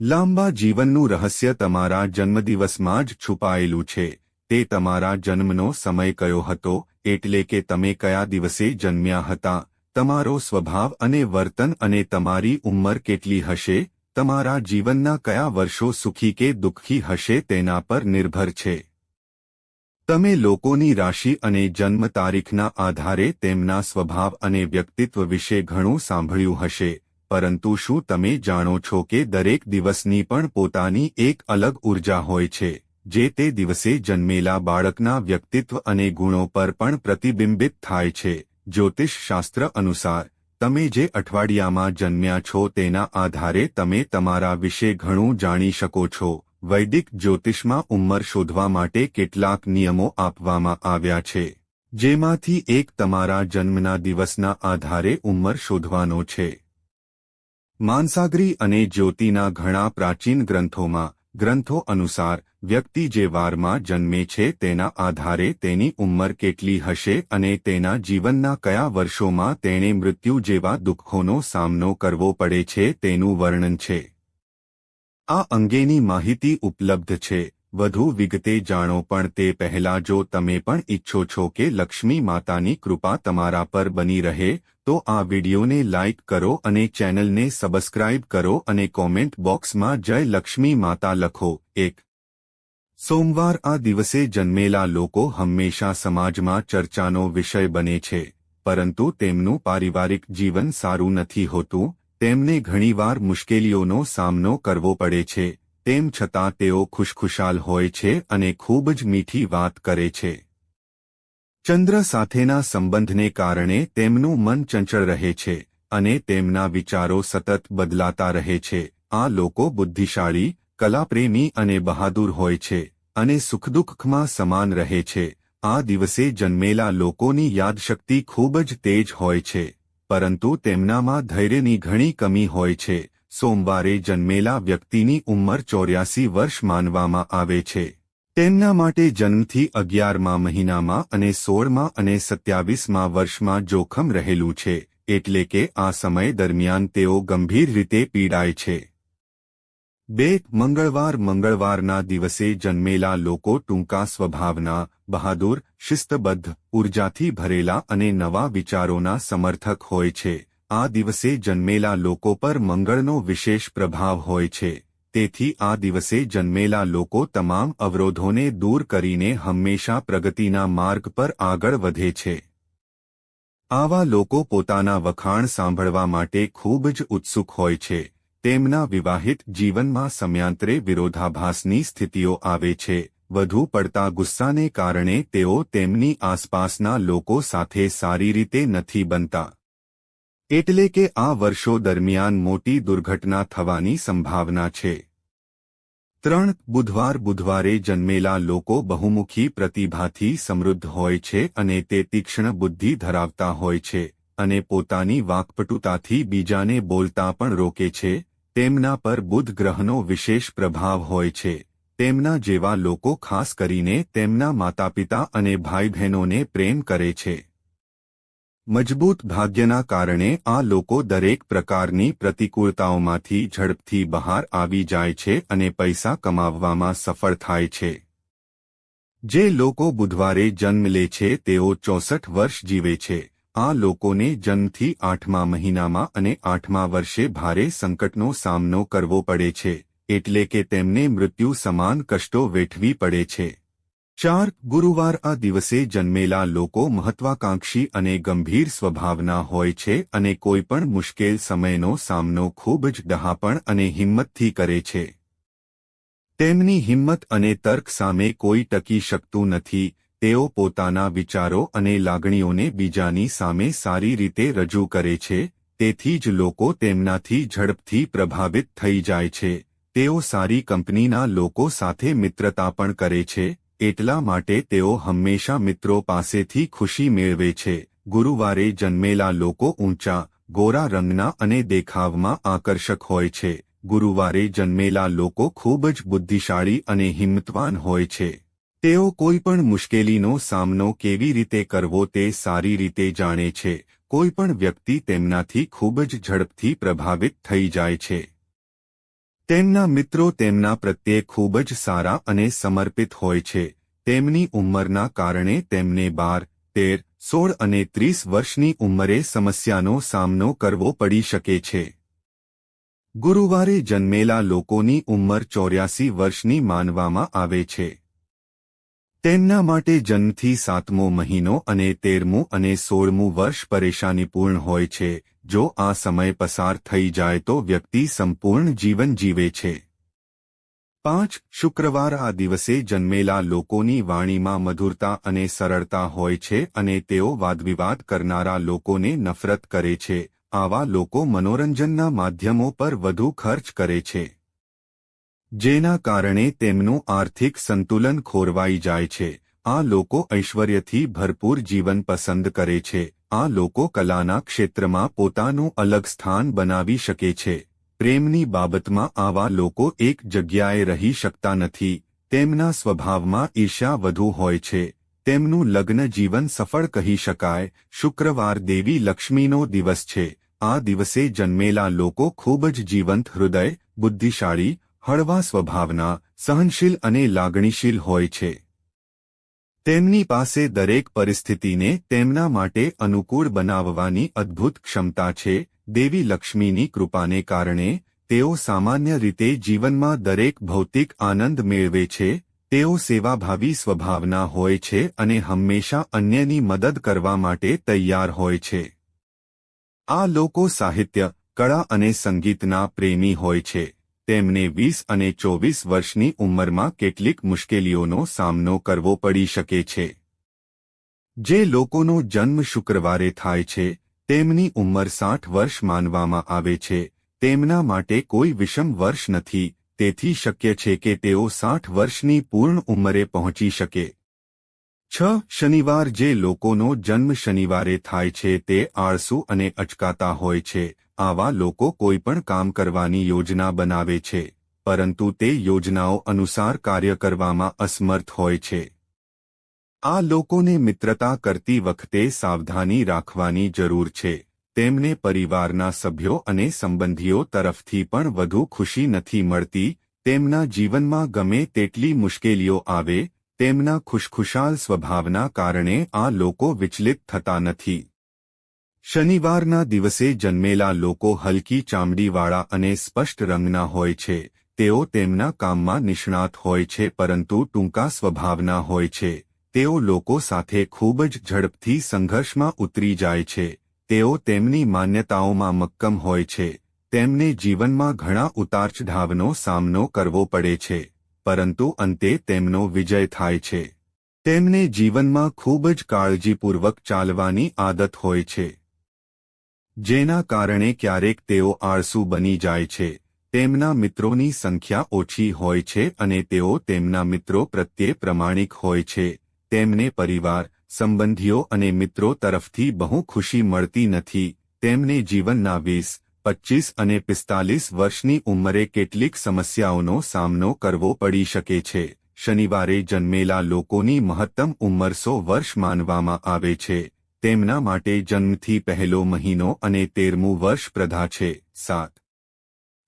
લાંબા જીવનનું રહસ્ય તમારા જન્મદિવસમાં જ છુપાયેલું છે. તે તમારા જન્મનો સમય કયો હતો, એટલે કે તમે કયા દિવસે જન્મ્યા હતા, તમારો સ્વભાવ અને વર્તન અને તમારી ઉંમર કેટલી હશે, તમારા જીવનના કયા વર્ષો સુખી કે દુઃખી હશે તેના પર નિર્ભર છે. તમે લોકોની રાશિ અને જન્મ તારીખના આધારે તેમના સ્વભાવ અને વ્યક્તિત્વ વિશે ઘણું સાંભળ્યું હશે. પરંતુ શું તમે જાણો છો કે દરેક દિવસની પણ પોતાની એક અલગ ઊર્જા હોય છે, જે તે દિવસે જન્મેલા બાળકના વ્યક્તિત્વ અને ગુણો પર પણ પ્રતિબિંબિત થાય છે? જ્યોતિષ શાસ્ત્ર અનુસાર, તમે જે અઠવાડિયામાં જન્મ્યા છો તેના આધારે તમે તમારા વિશે ઘણું જાણી શકો છો. વૈદિક જ્યોતિષમાં ઉંમર શોધવા માટે કેટલાક નિયમો આપવામાં આવ્યા છે, જેમાંથી એક તમારા જન્મના દિવસના આધારે ઉંમર શોધવાનો છે. માનસાગરી અને જ્યોતિના ઘણા પ્રાચીન ગ્રંથોમાં, ગ્રંથો અનુસાર, વ્યક્તિ જે વારમાં જન્મે છે તેના આધારે તેની ઉંમર કેટલી હશે અને તેના જીવનના કયા વર્ષોમાં તેણે મૃત્યુ જેવા દુઃખોનો સામનો કરવો પડે છે તેનું વર્ણન છે. આ અંગેની માહિતી ઉપલબ્ધ છે. વધુ વિગતે જાણો પણ તે પહેલા જો તમે પણ ઈચ્છો છો કે લક્ષ્મી માતાની કૃપા તમારા પર બની રહે, તો આ વિડિયોને લાઇક કરો અને ચેનલને સબસ્ક્રાઇબ કરો અને કોમેન્ટ બોક્સમાં જય લક્ષ્મી માતા લખો. એક. સોમવાર આ દિવસે જન્મેલા લોકો હંમેશા સમાજમાં ચર્ચાનો વિષય બને છે, પરંતુ તેમનું પારિવારિક જીવન સારું નથી હોતું, તેમને ઘણીવાર મુશ્કેલીઓનો સામનો કરવો પડે છે તેમ છતાં તેઓ ખુશખુશાલ હોય છે અને ખૂબ જ મીઠી વાત કરે છે. ચંદ્ર સાથેના સંબંધને કારણે તેમનું મન ચંચળ રહે છે અને તેમના વિચારો સતત બદલાતા રહે છે. આ લોકો બુદ્ધિશાળી, કલાપ્રેમી અને બહાદુર હોય છે અને સુખદુઃખમાં સમાન રહે છે. આ દિવસે જન્મેલા લોકોની યાદશક્તિ ખૂબ જ તેજ હોય છે, પરંતુ તેમનામાં ધૈર્યની ઘણી કમી હોય છે સોમવારે જન્મેલા વ્યક્તિની ઉંમર ચોર્યાસી વર્ષ માનવામાં આવે છે. તેમના માટે જન્મથી અગિયારમા મહિનામાં અને સોળમાં અને સત્યાવીસમાં વર્ષમાં જોખમ રહેલું છે, એટલે કે આ સમય દરમિયાન તેઓ ગંભીર રીતે પીડાય છે. બે, મંગળવાર મંગળવારના દિવસે જન્મેલા લોકો ટૂંકા સ્વભાવના, બહાદુર, શિસ્તબદ્ધ, ઉર્જાથી ભરેલા અને નવા વિચારોના સમર્થક હોય છે. આ દિવસે જન્મેલા લોકો પર મંગળનો વિશેષ પ્રભાવ હોય છે. તેથી આ દિવસે જન્મેલા લોકો તમામ અવરોધોને દૂર કરીને હંમેશા પ્રગતિના માર્ગ પર આગળ વધે છે. આવા લોકો પોતાના વખાણ સાંભળવા માટે ખૂબ જ ઉત્સુક હોય છે. તેમના વિવાહિત જીવનમાં સમયાંતરે વિરોધાભાસની સ્થિતિઓ આવે છે. વધુ પડતા ગુસ્સાને કારણે તેઓ તેમની આસપાસના લોકો સાથે સારી રીતે નથી બનતા. એટલે કે આ વર્ષો દરમિયાન મોટી દુર્ઘટના થવાની સંભાવના છે. ત્રણ, બુધવાર બુધવારે જન્મેલા લોકો બહુમુખી પ્રતિભાથી સમૃદ્ધ હોય છે અને તે તીક્ષ્ણ બુદ્ધિ ધરાવતા હોય છે અને પોતાની વાકપટુતાથી બીજાને બોલતા પણ રોકે છે. તેમના પર બુધ ગ્રહનો વિશેષ પ્રભાવ હોય છે. તેમના જેવા લોકો ખાસ કરીને તેમના માતાપિતા અને ભાઈ બહેનોને પ્રેમ કરે છે. મજબૂત ભાગ્યના કારણે આ લોકો દરેક પ્રકારની પ્રતિકૂળતાઓમાંથી ઝડપથી બહાર આવી જાય છે અને પૈસા કમાવવામાં સફળ થાય છે. જે લોકો બુધવારે જન્મ લે છે તેઓ ચોસઠ વર્ષ જીવે છે. આ લોકોને જન્મથી આઠમા મહિનામાં અને આઠમા વર્ષે ભારે સંકટનો સામનો કરવો પડે છે, એટલે કે તેમને મૃત્યુ સમાન કષ્ટો વેઠવી પડે છે. ચાર ગુરુવાર આ દિવસે જન્મેલા લોકો મહત્વાકાંક્ષી અને ગંભીર સ્વભાવના હોય છે અને કોઈપણ મુશ્કેલ સમયનો સામનો ખૂબ જ ડહાપણ અને હિંમતથી કરે છે. તેમની હિંમત અને તર્ક સામે કોઈ ટકી શકતું નથી, તેઓ પોતાના વિચારો અને લાગણીઓને બીજાની સામે સારી રીતે રજૂ કરે છે, તેથી જ લોકો તેમનાથી ઝડપથી પ્રભાવિત થઈ જાય છે. તેઓ સારી કંપનીના લોકો સાથે મિત્રતા પણ કરે છે એટલા માટે તેઓ હંમેશા મિત્રો પાસેથી ખુશી મેળવે છે. ગુરુવારે જન્મેલા લોકો ઊંચા, ગોરા રંગના અને દેખાવમાં આકર્ષક હોય છે. ગુરુવારે જન્મેલા લોકો ખૂબ જ બુદ્ધિશાળી અને હિંમતવાન હોય છે. તેઓ કોઈપણ મુશ્કેલીનો સામનો કેવી રીતે કરવો તે સારી રીતે જાણે છે. કોઈપણ વ્યક્તિ તેમનાથી ખૂબ જ ઝડપથી પ્રભાવિત થઈ જાય છે. તેમના મિત્રો તેમના પ્રત્યે ખૂબ જ સારા અને સમર્પિત હોય છે. તેમની ઉંમરના કારણે તેમને બાર, તેર, સોળ અને ત્રીસ વર્ષની ઉંમરે સમસ્યાનો સામનો કરવો પડી શકે છે. ગુરુવારે જન્મેલા લોકોની ઉંમર ચોર્યાસી વર્ષની માનવામાં આવે છે. તેમના માટે જન્મથી સાતમો મહિનો અને તેરમું અને સોળમું વર્ષ પરેશાનીપૂર્ણ હોય છે. જો આ સમય પસાર થઈ જાય તો વ્યક્તિ સંપૂર્ણ જીવન જીવે છે. પાંચ, શુક્રવાર આ દિવસે જન્મેલા લોકોની વાણીમાં મધુરતા અને સરળતા હોય છે અને તેઓ વાદવિવાદ કરનારા લોકોને નફરત કરે છે. આવા લોકો મનોરંજનના માધ્યમો પર વધુ ખર્ચ કરે છે. જેના કારણે તેમનું આર્થિક સંતુલન ખોરવાઈ જાય છે. આ લોકો ઐશ્વર્યથી ભરપૂર જીવન પસંદ કરે છે. આ લોકો કલાના ક્ષેત્રમાં પોતાનું અલગ સ્થાન બનાવી શકે છે. પ્રેમની બાબતમાં આવા લોકો એક જગ્યાએ રહી શકતા નથી. તેમના સ્વભાવમાં ઈર્ષ્યા વધુ હોય છે. તેમનું લગ્ન જીવન સફળ કહી શકાય. શુક્રવાર દેવી લક્ષ્મીનો દિવસ છે. આ દિવસે જન્મેલા લોકો ખૂબ જ જીવંત, હૃદય, બુદ્ધિશાળી, હળવા સ્વભાવના, સહનશીલ અને લાગણીશીલ હોય છે. તેમની પાસે દરેક પરિસ્થિતિને તેમના માટે અનુકૂળ બનાવવાની અદ્ભુત ક્ષમતા છે. દેવી લક્ષ્મીની કૃપાને કારણે, તેઓ સામાન્ય રીતે જીવનમાં દરેક ભૌતિક આનંદ મેળવે છે, તેઓ સેવાભાવી સ્વભાવના હોય છે અને હંમેશા અન્યની મદદ કરવા માટે તૈયાર હોય છે. આ લોકો સાહિત્ય, કળા અને સંગીતના પ્રેમી હોય છે. તેમને વીસ અને ચોવીસ વર્ષની ઉંમરમાં કેટલીક મુશ્કેલીઓનો સામનો કરવો પડી શકે છે. જે લોકોનો જન્મ શુક્રવારે થાય છે, તેમની ઉંમર સાઠ વર્ષ માનવામાં આવે છે, તેમના માટે કોઈ વિષમ વર્ષ નથી, તેથી શક્ય છે કે તેઓ સાઠ વર્ષની પૂર્ણ ઉંમરે પહોંચી શકે. છ શનિવાર જે લોકોનો જન્મ શનિવારે થાય છે તે આળસુ અને અચકાતા હોય છે આવા લોકો કોઈ પણ કામ કરવાની યોજના બનાવે છે, પરંતુ તે યોજનાઓ અનુસાર કાર્ય કરવામાં અસમર્થ હોય છે. આ લોકોને મિત્રતા કરતી વખતે સાવધાની રાખવાની જરૂર છે. તેમને પરિવારના સભ્યો અને સંબંધીઓ તરફથી પણ વધુ ખુશી નથી મળતી, તેમના જીવનમાં ગમે તેટલી મુશ્કેલીઓ આવે, તેમના ખુશખુશાલ સ્વભાવના કારણે આ લોકો વિચલિત થતા નથી. શનિવારના દિવસે જન્મેલા લોકો હલકી ચામડીવાળા અને સ્પષ્ટ રંગના હોય છે. તેઓ તેમના કામમાં નિષ્ણાત હોય છે પરંતુ ટૂંકા સ્વભાવના હોય છે. તેઓ લોકો સાથે ખૂબ જ ઝડપથી સંઘર્ષમાં ઉતરી જાય છે. તેઓ તેમની માન્યતાઓમાં મક્કમ હોય છે. તેમને જીવનમાં ઘણા ઉતારચઢાવનો સામનો કરવો પડે છે, પરંતુ અંતે તેમનો વિજય થાય છે. તેમને જીવનમાં ખૂબ જ કાળજીપૂર્વક ચાલવાની આદત હોય છે. જેના કારણે ક્યારેક તેઓ આળસુ બની જાય છે. તેમના મિત્રોની સંખ્યા ઓછી હોય છે અને તેઓ તેમના મિત્રો પ્રત્યે પ્રમાણિક હોય છે. તેમને પરિવાર, સંબંધીઓ અને મિત્રો તરફથી બહુ ખુશી મળતી નથી. તેમને જીવનના વીસ, પચ્ચીસ અને પિસ્તાલીસ વર્ષની ઉંમરે કેટલીક સમસ્યાઓનો સામનો કરવો પડી શકે છે. શનિવારે જન્મેલા લોકોની મહત્તમ ઉંમર સો વર્ષ માનવામાં આવે છે. તેમના માટે જન્મથી પહેલો મહિનો અને તેરમું વર્ષ પ્રધા છે, સાત.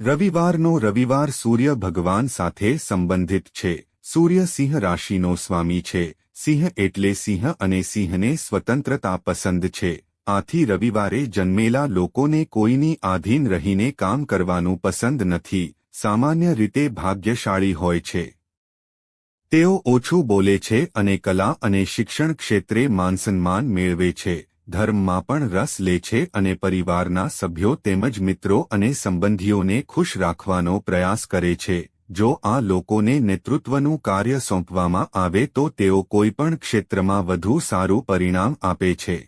રવિવારનો રવિવાર સૂર્ય ભગવાન સાથે સંબંધિત છે. સૂર્ય સિંહ રાશિનો સ્વામી છે. સિંહ એટલે સિંહ અને સિંહને સ્વતંત્રતા પસંદ છે. આથી રવિવારે જન્મેલા લોકોને કોઈની આધીન રહીને કામ કરવાનું પસંદ નથી. સામાન્ય રીતે ભાગ્યશાળી હોય છે. તેઓ ઓછું બોલે છે અને કલા અને શિક્ષણ ક્ષેત્રે માનસન્માન મેળવે છે. ધર્મમાં પણ રસ લે છે અને પરિવારના સભ્યો તેમજ મિત્રો અને સંબંધીઓને ખુશ રાખવાનો પ્રયાસ કરે છે. જો આ લોકોને નેતૃત્વનું કાર્ય સોંપવામાં આવે તો તેઓ કોઈપણ ક્ષેત્રમાં વધુ સારું પરિણામ આપે છે.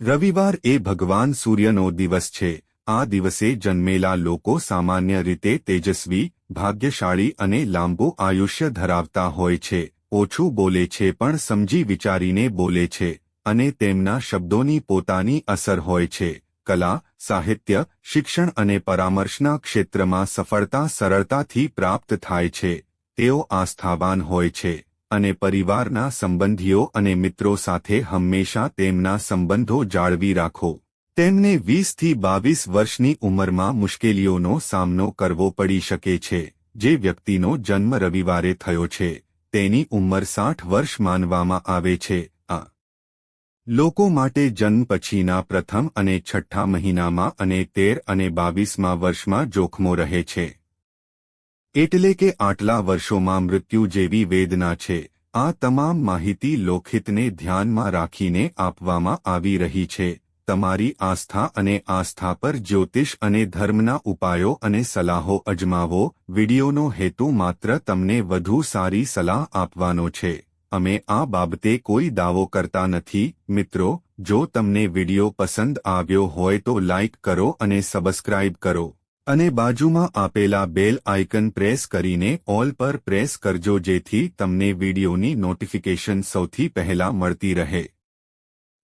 રવિવાર એ ભગવાન સૂર્યનો દિવસ છે. આ દિવસે જન્મેલા લોકો સામાન્ય રીતે તેજસ્વી ભાગ્યશાળી અને લાંબુ આયુષ્ય ધરાવતા હોય છે. ઓછું બોલે છે પણ સમજી વિચારીને બોલે છે અને તેમના શબ્દોની પોતાની અસર હોય છે. કલા, સાહિત્ય, શિક્ષણ અને પરામર્શના ક્ષેત્રમાં સફળતા સરળતાથી પ્રાપ્ત થાય છે. તેઓ આસ્થાવાન હોય છે અને પરિવારના સંબંધીઓ અને મિત્રો સાથે હંમેશા તેમના સંબંધો જાળવી રાખો. તેમને વીસથી બાવીસ વર્ષની ઉંમરમાં મુશ્કેલીઓનો સામનો કરવો પડી શકે છે, જે વ્યક્તિનો જન્મ રવિવારે થયો છે, તેની ઉંમર સાઠ વર્ષ માનવામાં આવે છે, આ લોકો માટે જન્મ પછીના પ્રથમ અને છઠ્ઠા મહિનામાં અને તેર અને બાવીસમાં વર્ષમાં જોખમો રહે છે. એટલે કે આટલા વર્ષોમાં મૃત્યુ જેવી વેદના છે, આ તમામ માહિતી લોખિતને ધ્યાનમાં રાખીને આપવામાં આવી રહી છે તમારી આસ્થા અને આસ્થા પર જ્યોતિષ અને ધર્મના ઉપાયો અને સલાહો અજમાવો. વિડિયોનો હેતુ માત્ર તમને વધુ સારી સલાહ આપવાનો છે. અમે આ બાબતે કોઈ દાવો કરતા નથી. મિત્રો, જો તમને વિડિયો પસંદ આવ્યો હોય તો લાઇક કરો અને સબસ્ક્રાઇબ કરો. અને બાજુમાં આપેલા બેલ આઇકન પ્રેસ કરીને ઓલ પર પ્રેસ કરજો જેથી તમને વિડિયોની નોટિફિકેશન સૌથી પહેલા મળતી રહે.